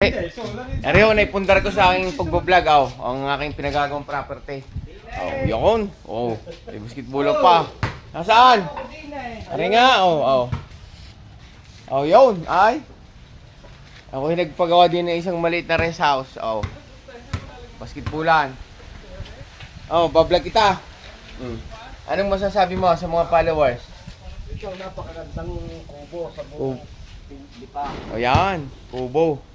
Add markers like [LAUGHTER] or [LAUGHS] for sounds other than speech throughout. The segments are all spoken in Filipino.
Eh, Ariho, naipundar ko sa aking pagbablog, oh, ang aking pinagagawang property. Oh, yun. Oh, may basketball pa. Nasaan? Ari nga, oh, oh. Oh, yun, ay. Ako yung nagpagawa din ng isang maliit na rest house. Oh. Basketballan. Oh, bablog kita. Hmm. Anong masasabi mo sa mga followers? Ikaw napakagandang kubo sa Oh, buong lipa. oh yan, kubo.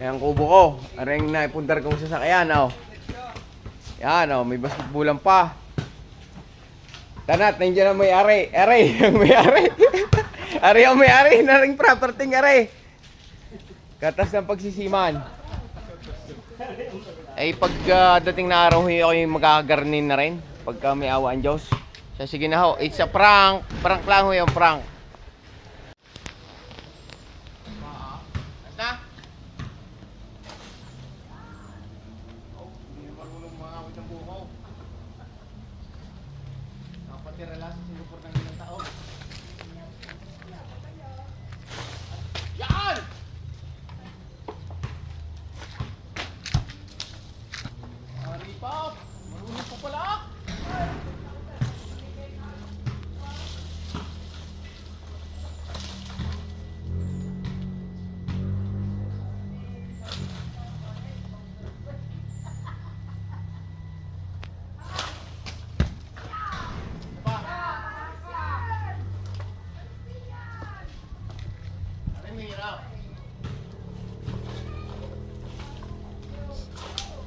Ayan kubo ko. Aring na ipundar kong sasakyan, oh. Yan, oh, may basketballan pa. Tanat, nandiyan ang may-ari. Are, [LAUGHS] ang may-ari. [LAUGHS] are ang may-ari na ring property ng are. Katas ng pagsisiman. Ay, pag ah, dating na araw, ako yung magkakagarnin na rin. Pagka may awa ang Diyos. So, sige na ho. It's a prank. Prank lang ho yung prank. Basta? Oh, hindi na marunong mga awit ng buko. Nakapatira lang sa sinupor ng ilang tao. Yan! Ari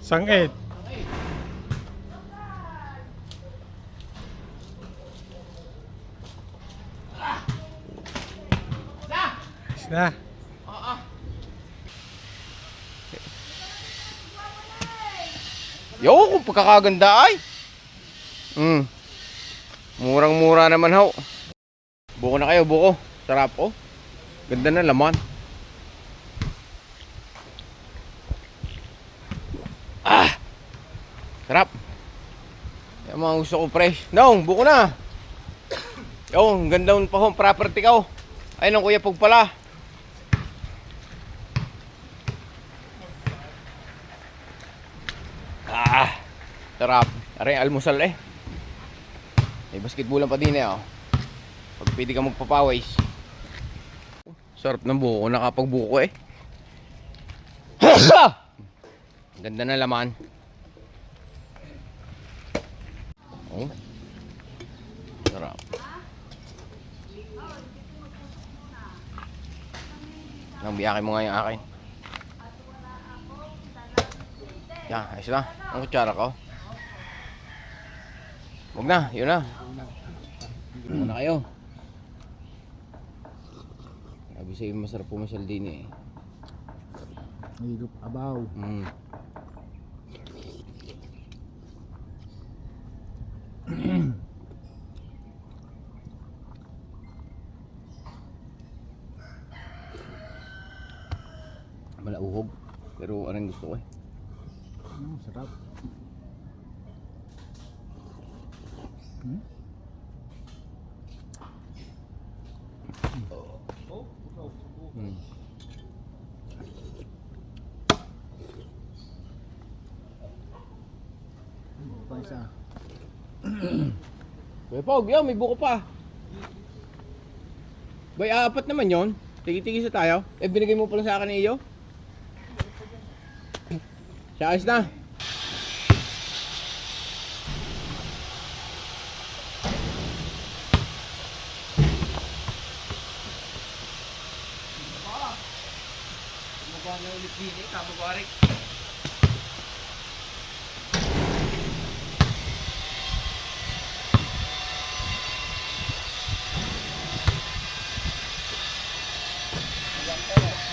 Sangit. Ayos na. Yo, kung pagkakaganda ay. Hmm. Murang-mura naman ho. Buko na kayo, buko. Sarap oh. Ganda na laman. Ah! Sarap. Yung mga gusto ko fresh. No, buko na. Yo, ang ganda pa home property ko. Ay, nung kuya pag pala. Ah, sarap. Aray, almusal eh. May basketballan pa din eh, oh. Pag pwede ka magpapawis. Sarap ng buko, nakapagbuko eh. Ganda na laman. Oh. Sarap. Nang biyake mo nga yung akin. Yan, ayos na. Ang kutsara ko. Huwag na, yun na. Yun na kayo. Sabi sa'yo, masarap pumasyal din eh. Hirap abaw. Mm. [CLEARS THROAT] Malauhog. Pero anong gusto ko eh. Mm, sarap. Hmm? Mm. Pa isa. Kuya Pog, yan, may buko pa. Bay, apat naman yon. Tigi-tigi sa tayo. Eh, binigay mo pala sa akin iyo. Siya ayos na. Ulit dito, kababarik.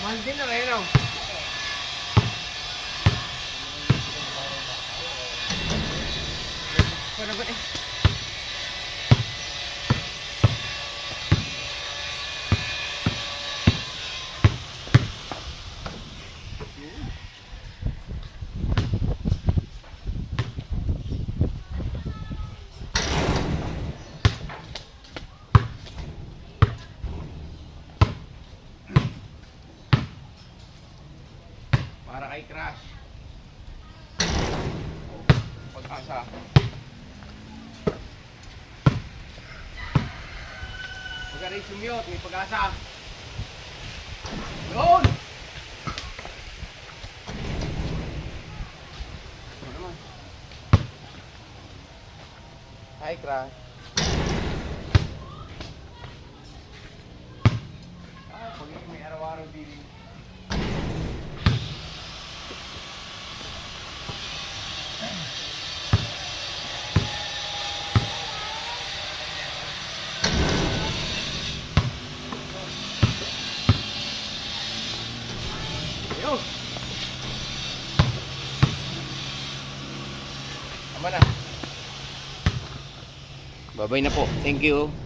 Mahal din na rin, oh. Paano ba eh? Para kay Crash. Pag-asa. Magaling sumiyot, may pag-asa. Yun! Ano? Hi, Crash. Ah, pag may araw-araw. Ayun! Tama na. Babay na po. Thank you.